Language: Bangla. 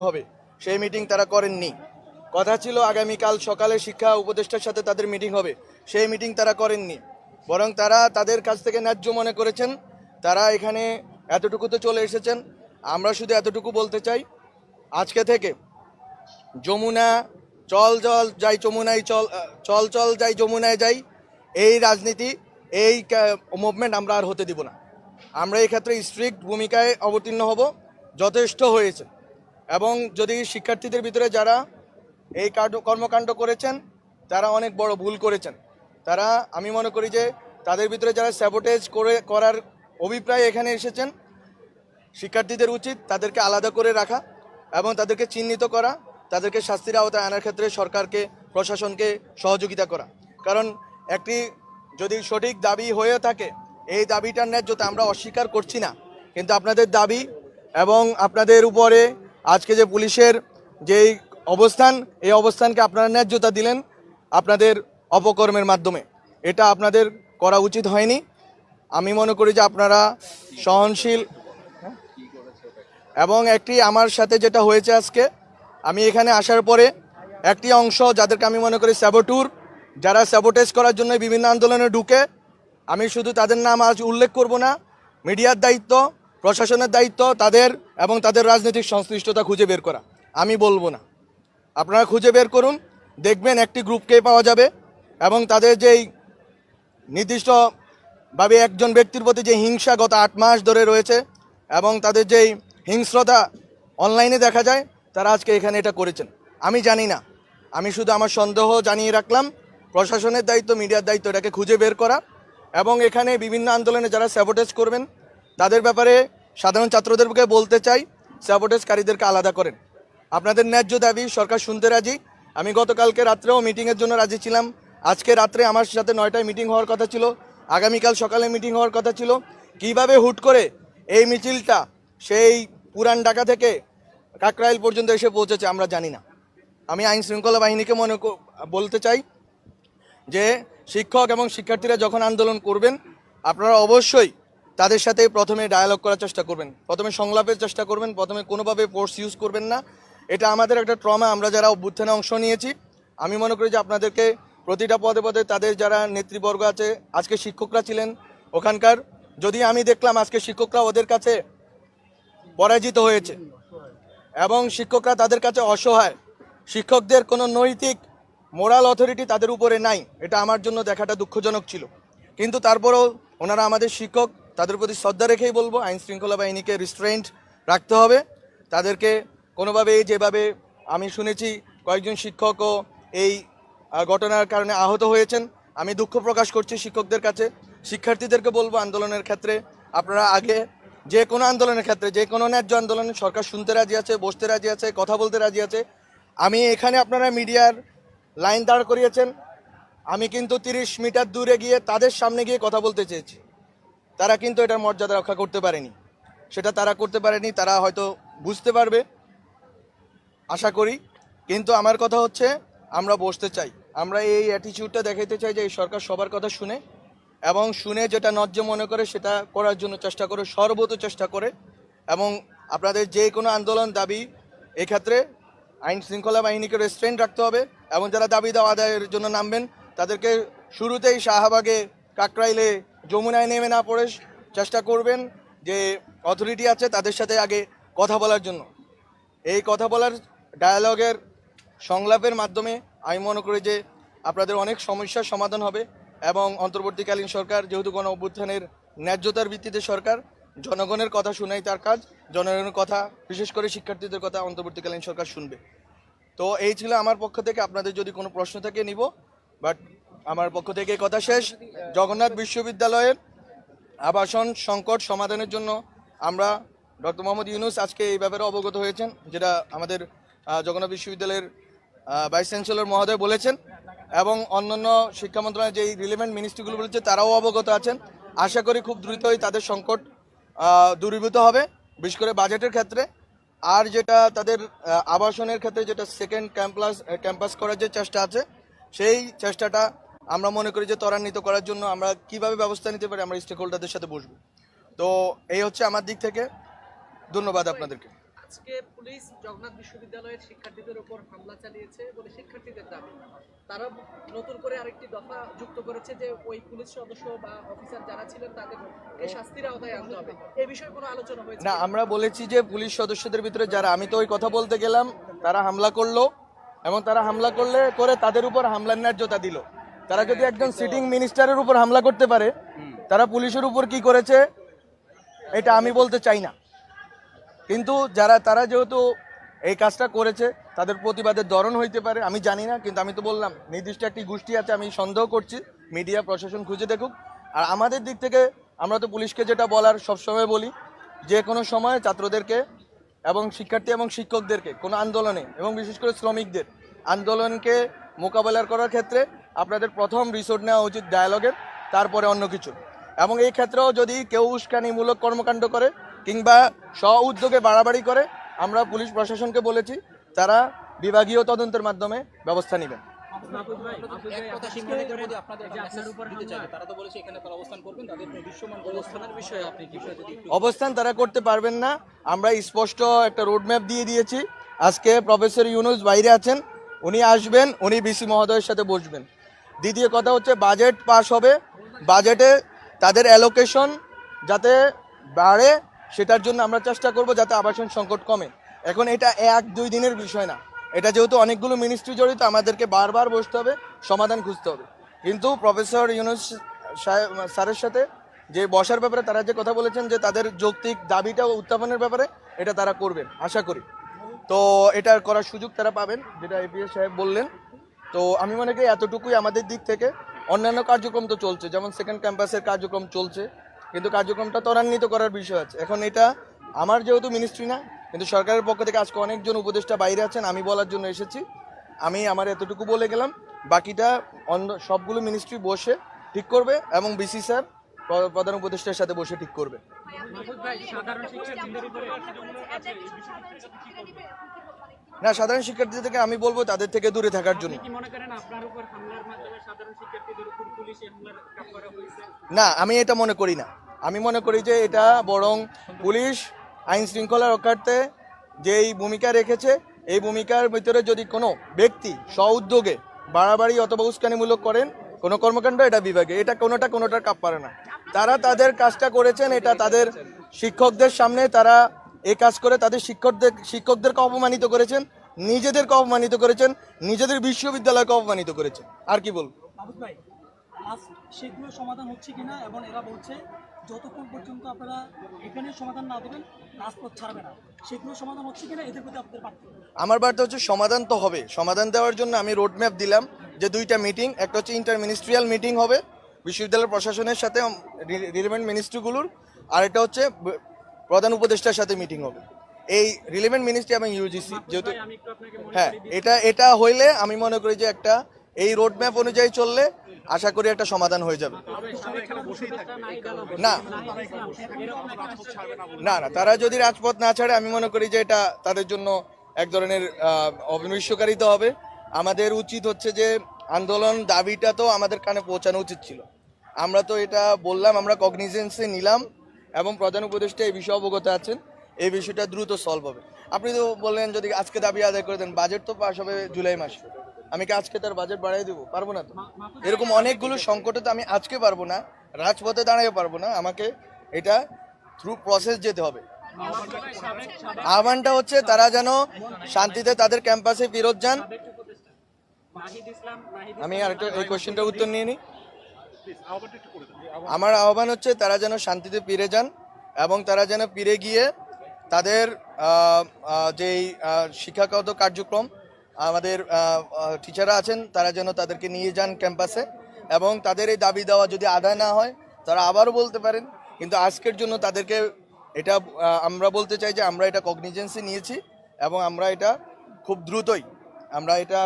হবে। সেই মিটিং তারা করেননি। কথা ছিল আগামীকাল সকালে শিক্ষা উপদেষ্টার সাথে তাদের মিটিং হবে। সেই মিটিং তারা করেননি। বরং তারা তাদের কাছ থেকে ন্যায্য মনে করেছেন। তারা এখানে এতটুকুতে চলে এসেছেন। আমরা শুধু এতটুকু বলতে চাই, আজকে থেকে যমুনা, চল চল যাই যমুনায় চল চল চল যাই যমুনায় যাই, এই রাজনীতি, এই মুভমেন্ট আমরা আর হতে দিব না। আমরা এই ক্ষেত্রে স্ট্রিক্ট ভূমিকায় অবতীর্ণ হব। যথেষ্ট হয়েছে। এবং যদি শিক্ষার্থীদের ভিতরে যারা এই কর্মকাণ্ড করেছেন, তারা অনেক বড় ভুল করেছেন। তারা, আমি মনে করি যে তাদের ভিতরে যারা স্যাবোটেজ করে, করার অভিপ্রায় এখানে এসেছেন, শিক্ষার্থীদের উচিত তাদেরকে আলাদা করে রাখা এবং তাদেরকে চিহ্নিত করা, তাদেরকে শাস্তির আওতায় আনার ক্ষেত্রে সরকারকে, প্রশাসনকে সহযোগিতা করা। কারণ একটি যদি সঠিক দাবি হয়ে থাকে, এই দাবিটার ন্যায্যতা আমরা অস্বীকার করছি না। কিন্তু আপনাদের দাবি এবং আপনাদের উপরে আজকে যে পুলিশের যেই অবস্থান, এই অবস্থানকে আপনারা ন্যায্যতা দিলেন আপনাদের অপকর্মের মাধ্যমে। এটা আপনাদের করা উচিত হয়নি। আমি মনে করি যে আপনারা সহনশীল। এবং একটি আমার সাথে যেটা হয়েছে আজকে, আমি এখানে আসার পরে একটি অংশ যাদেরকে আমি মনে করি স্যাবোটুর যারা স্যাবোটেজ করার জন্য বিভিন্ন আন্দোলনে ঢুকে, আমি শুধু তাদের নাম আজ উল্লেখ করব না, মিডিয়ার দায়িত্ব প্রশাসনের দায়িত্ব তাদের এবং তাদের রাজনৈতিক সংশ্লিষ্টতা খুঁজে বের করা। আমি বলব না। আপনারা খুঁজে বের করুন, দেখবেন একটি গ্রুপকে পাওয়া যাবে এবং তাদের যেই নির্দিষ্টভাবে একজন ব্যক্তির প্রতি যে হিংসা গত আট মাস ধরে রয়েছে এবং তাদের যেই হিংস্রতা অনলাইনে দেখা যায়, তারা আজকে এখানে এটা করেছেন। আমি জানি না। আমি শুধু আমার সন্দেহ জানিয়ে রাখলাম, প্রশাসনের দায়িত্ব মিডিয়ার দায়িত্ব এটাকে খুঁজে বের করা এবং এখানে বিভিন্ন আন্দোলনে যারা স্যাবোটেজ করবেন তাদের ব্যাপারে সাধারণ ছাত্রদেরকে বলতে চাই স্যাবোটেজকারীদেরকে আলাদা করেন। আপনাদের ন্যায্য দাবি সরকার শুনতে রাজি। আমি গতকালকে রাত্রেও মিটিংয়ের জন্য রাজি ছিলাম। আজকে রাত্রে আমার সাথে নয়টায় মিটিং হওয়ার কথা ছিল। আগামীকাল সকালে মিটিং হওয়ার কথা ছিল। কীভাবে হুট করে এই মিছিলটা সেই পুরান ঢাকা থেকে কাকরাইল পর্যন্ত এসে পৌঁছেছে আমরা জানি না। আমি আইন শৃঙ্খলা বাহিনীকে মনে বলতে চাই যে শিক্ষক এবং শিক্ষার্থীরা যখন আন্দোলন করবেন, আপনারা অবশ্যই তাদের সাথে প্রথমে ডায়ালগ করার চেষ্টা করবেন। প্রথমে সংলাপের চেষ্টা করবেন, প্রথমে কোনোভাবে ফোর্স ইউজ করবেন না। এটা আমাদের একটা ট্রমা আমরা যারা অভ্যুত্থানে অংশ নিয়েছি, আমি মনে করি যে আপনাদেরকে প্রতিটা পদে পদে তাদের যারা নেতৃবর্গ আছে, আজকে শিক্ষকরা ছিলেন ওখানকার, যদি আমি দেখলাম আজকে শিক্ষকরা ওদের কাছে পরাজিত হয়েছে এবং শিক্ষকরা তাদের কাছে অসহায়, শিক্ষকদের কোনো নৈতিক মোরাল অথরিটি তাদের উপরে নাই, এটা আমার জন্য দেখাটা দুঃখজনক ছিল। কিন্তু তারপরেও ওনারা আমাদের শিক্ষক তাদের প্রতি শ্রদ্ধা রেখেই বলব, আইন শৃঙ্খলা বাহিনীকে রিস্ট্রেন্ট রাখতে হবে। তাদেরকে কোনোভাবে যেভাবে আমি শুনেছি, কয়েকজন শিক্ষকও এই ঘটনার কারণে আহত হয়েছেন। আমি দুঃখ প্রকাশ করছি শিক্ষকদের কাছে। শিক্ষার্থীদেরকে বলব, আন্দোলনের ক্ষেত্রে আপনারা আগে যে কোনো আন্দোলনের ক্ষেত্রে, যে কোনো ন্যায্য আন্দোলনে সরকার শুনতে রাজি আছে, বসতে রাজি আছে, কথা বলতে রাজি আছে। আমি এখানে আপনারা মিডিয়ার লাইন দাঁড় করিয়েছেন। আমি কিন্তু তিরিশ মিটার দূরে গিয়ে তাদের সামনে গিয়ে কথা বলতে চেয়েছি। তারা কিন্তু এটার মর্যাদা রক্ষা করতে পারেনি। সেটা তারা করতে পারেনি, তারা হয়তো বুঝতে পারবে, আশা করি। কিন্তু আমার কথা হচ্ছে, আমরা বসতে চাই। আমরা এই অ্যাটিচিউডটা দেখাইতে চাই যে এই সরকার সবার কথা শুনে এবং শুনে যেটা ন্যায্য মনে করে সেটা করার জন্য চেষ্টা করে, সর্বত চেষ্টা করে এবং আপনাদের যে কোনো আন্দোলন দাবি এক্ষেত্রে আইন শৃঙ্খলা বাহিনীকে রেস্ট্রেন্ট রাখতে হবে এবং যারা দাবি দেওয়া আদায়ের জন্য নামবেন, তাদেরকে শুরুতেই শাহবাগে কাকরাইলে যমুনায় নেমে না পড়ে চেষ্টা করবেন যে অথরিটি আছে তাদের সাথে আগে কথা বলার জন্য। এই কথা বলার ডায়ালগের সংলাপের মাধ্যমে আমি মনে করি যে আপনাদের অনেক সমস্যার সমাধান হবে এবং অন্তর্বর্তীকালীন সরকার যেহেতু গণ অভ্যুত্থানের ন্যায্যতার ভিত্তিতে সরকার, জনগণের কথা শুনাই তার কাজ, জনগণের কথা, বিশেষ করে শিক্ষার্থীদের কথা অন্তর্বর্তীকালীন সরকার শুনবে। তো এই ছিল আমার পক্ষ থেকে। আপনাদের যদি কোনো প্রশ্ন থাকে, নিব। বাট আমার পক্ষ থেকে কথা শেষ। জগন্নাথ বিশ্ববিদ্যালয়ের আবাসন সংকট সমাধানের জন্য আমরা ডক্টর মোহাম্মদ ইউনুস আজকে এই ব্যাপারে অবগত হয়েছেন, যেটা আমাদের জগন্নাথ বিশ্ববিদ্যালয়ের ভাইস চ্যান্সেলর মহোদয় বলেছেন এবং অন্যান্য শিক্ষা মন্ত্রণালয়ের যেই রিলেভেন্ট মিনিস্ট্রিগুলো বলেছে, তারাও অবগত আছেন। আশা করি খুব দ্রুতই তাদের সংকট দূরীভূত হবে, বিশেষ করে বাজেটের ক্ষেত্রে। আর যেটা তাদের আবাসনের ক্ষেত্রে যেটা সেকেন্ড ক্যাম্পাস ক্যাম্পাস করার যে চেষ্টা আছে, সেই চেষ্টাটা আমরা মনে করি যে ত্বরান্বিত করার জন্য আমরা কীভাবে ব্যবস্থা নিতে পারি আমরা স্টেক হোল্ডারদের সাথে বসবো। তো এই হচ্ছে আমার দিক থেকে। ধন্যবাদ আপনাদেরকে। আজকে পুলিশ জগন্নাথ বিশ্ববিদ্যালয়ের শিক্ষার্থীদের উপর হামলা চালিয়েছে বলে শিক্ষার্থীদের দাবি। তারা নতুন করে আরেকটি দফা যুক্ত করেছে যে ওই পুলিশ সদস্য বা অফিসার যারা ছিলেন তাদেরকে শাস্তির আওতায় আনতে হবে। এই বিষয়ে কোনো আলোচনা হয়েছে না আমরা বলেছি যে পুলিশ সদস্যদের ভিতরে যারা আমি তো ওই কথা বলতে গেলাম তারা হামলা করল এবং তারা হামলা করলে করে তাদের উপর হামলার ন্যায্যতা দিল। তারা যদি একজন সিটিং মিনিস্টারের উপর হামলা করতে পারে, তারা পুলিশের উপর কি করেছে, এটা আমি বলতে চাই না। কিন্তু যারা, তারা যেহেতু এই কাজটা করেছে, তাদের প্রতিবাদের ধরন হইতে পারে, আমি জানি না, কিন্তু আমি তো বললাম, নির্দিষ্ট একটি গোষ্ঠী আছে, আমি সন্দেহ করছি মিডিয়া প্রশাসন খুঁজে দেখুক। আর আমাদের দিক থেকে আমরা তো পুলিশকে যেটা বলার সবসময় বলি, যে কোনো সময় ছাত্রদেরকে এবং শিক্ষার্থী এবং শিক্ষকদেরকে, কোনো আন্দোলনে এবং বিশেষ করে শ্রমিকদের, আন্দোলনকে মোকাবেলা করার ক্ষেত্রে আপনাদের প্রথম রিসোর্ট নেওয়া উচিত ডায়ালগের তারপরে অন্য কিছু। এবং এই ক্ষেত্রেও যদি কেউ উস্কানিমূলক কর্মকাণ্ড করে, কিংবা স্ব উদ্যোগে বাড়াবাড়ি করে, আমরা পুলিশ প্রশাসনকে বলেছি, তারা বিভাগীয় তদন্তের মাধ্যমে ব্যবস্থা নেবেন। অবস্থান তারা করতে পারবেন না। আমরা স্পষ্ট একটা রোডম্যাপ দিয়ে দিয়েছি। আজকে প্রফেসর ইউনুস বাইরে আছেন। উনি আসবেন, উনি বিসি মহোদয়ের সাথে বসবেন। দ্বিতীয় কথা হচ্ছে বাজেট পাস হবে। বাজেটে তাদের অ্যালোকেশন যাতে বাড়ে, সেটার জন্য আমরা চেষ্টা করব যাতে আবাসন সংকট কমে। এখন এটা এক, দুই দিনের বিষয় না। এটা যেহেতু অনেকগুলো মিনিস্ট্রি জড়িত, আমাদেরকে বারবার বসতে হবে, সমাধান খুঁজতে হবে। কিন্তু প্রফেসর ইউনুস স্যারের সাথে যে বসার ব্যাপারে তারা যে কথা বলেছেন যে তাদের যৌক্তিক দাবিটা উত্থাপনের ব্যাপারে এটা তারা করবেন, আশা করি। তো এটা করার সুযোগ তারা পাবেন, যেটা এপিএস সাহেব বললেন। তো আমি মনে করি এতটুকুই আমাদের দিক থেকে। অন্যান্য কার্যক্রম তো চলছে যেমন সেকেন্ড ক্যাম্পাসের কার্যক্রম চলছে কিন্তু কার্যক্রমটা ত্বরান্বিত করার বিষয় আছে। এখন এটা আমার যেহেতু মিনিস্ট্রি না কিন্তু সরকারের পক্ষ থেকে আজকে অনেকজন উপদেষ্টা বাইরে আছেন আমি বলার জন্য এসেছি। আমি আমার এতটুকু বলে গেলাম বাকিটা অন্য সবগুলো মিনিস্ট্রি বসে ঠিক করবে এবং বিসি স্যার প্র- প্রধান উপদেষ্টার সাথে বসে ঠিক করবে। না সাধারণ শিক্ষার্থী থেকে আমি বলব তাদের থেকে দূরে থাকার জন্য। না আমি এটা মনে করি না। আমি মনে করি যে এটা বরং পুলিশ আইন শৃঙ্খলা রক্ষার্থে যেই ভূমিকা রেখেছে এই ভূমিকার ভিতরে যদি কোনো ব্যক্তি স্ব উদ্যোগে বাড়াবাড়ি অথবা উস্কানিমূলক করেন কোনো কর্মকাণ্ড এটা বিভাগে। এটা কোনোটা কোনোটার কাপ পারে না। তারা তাদের কাজটা করেছেন এটা তাদের শিক্ষকদের সামনে তারা এই কাজ করে তাদের শিক্ষকদের শিক্ষকদেরকে অপমানিত করেছেন নিজেদেরকে অপমানিত করেছেন নিজেদের বিশ্ববিদ্যালয়কে অপমানিত করেছেন। আর কি বলব? মাহবুব ভাই আজ সেগুলো সমাধান হচ্ছে কিনা এবং এরা বলছে যতক্ষণ পর্যন্ত আপনারা এখানে সমাধান না দেবেন রাজপথ ছাড়বে না। সেগুলো সমাধান হচ্ছে কিনা এদের প্রতি আপনাদের আমার বার্তা হচ্ছে সমাধান তো হবে। সমাধান দেওয়ার জন্য আমি রোড ম্যাপ দিলাম যে দুইটা মিটিং একটা হচ্ছে ইন্টার মিনিস্ট্রিয়াল মিটিং হবে বিশ্ববিদ্যালয় প্রশাসনের সাথে রিলেভেন্ট মিনিস্ট্রিগুলোর আর এটা হচ্ছে প্রধান উপদেষ্টার সাথে মিটিং হবে। এই রিলেভেন্ট মিনিস্ট্রি এবং ইউজিসি যেহেতু আমি একটু আপনাকে মনে হ্যাঁ এটা এটা হইলে আমি মনে করি যে একটা এই রোড ম্যাপ অনুযায়ী চললে আশা করি একটা সমাধান হয়ে যাবে। না। না না তারা যদি রাজপথ না ছাড়ে আমি মনে করি যে এটা তাদের জন্য এক ধরনের আহ, হবে। আমাদের উচিত হচ্ছে যে আন্দোলন দাবিটা তো আমাদের কানে পৌঁছানো উচিত ছিল। আমরা তো এটা বললাম আমরা কগনিজেন্সে নিলাম। এবং প্রধান উপদেষ্টা এই বিষয়ে অবগত আছেন, এই বিষয়টা দ্রুত সলভ হবে। আপনি তো বললেন যদি আজকে দাবি আদায় করে দেন বাজেট তো পাস হবে জুলাই মাসে। আমি কি আজকে তার বাজেট বাড়াই দেবো? পারব না তো? এরকম অনেকগুলো সংকটে তো আমি আজকে পারব না, রাজপথে দাঁড়াতে পারব না। আমাকে এটা থ্রু প্রসেস যেতে হবে। আহ্বানটা হচ্ছে তারা যেন শান্তিতে তাদের ক্যাম্পাসে ফেরত যান। আমি আরেকটা, এই কোশ্চেনটার উত্তর নিয়ে নিই। আমার আহ্বান হচ্ছে তারা যেন শান্তিতে ফিরে যান এবং তারা যেন ফিরে গিয়ে তাদের যেই শিক্ষাগত কার্যক্রম, আমাদের টিচাররা আছেন, তারা যেন তাদেরকে নিয়ে যান ক্যাম্পাসে এবং তাদের এই দাবি দেওয়া যদি আদায় না হয়, তারা আবারও বলতে পারেন। কিন্তু আজকের জন্য তাদেরকে এটা আমরা বলতে চাই যে আমরা এটা কগনিজেন্সি নিয়েছি এবং আমরা এটা খুব দ্রুতই, আমরা এটা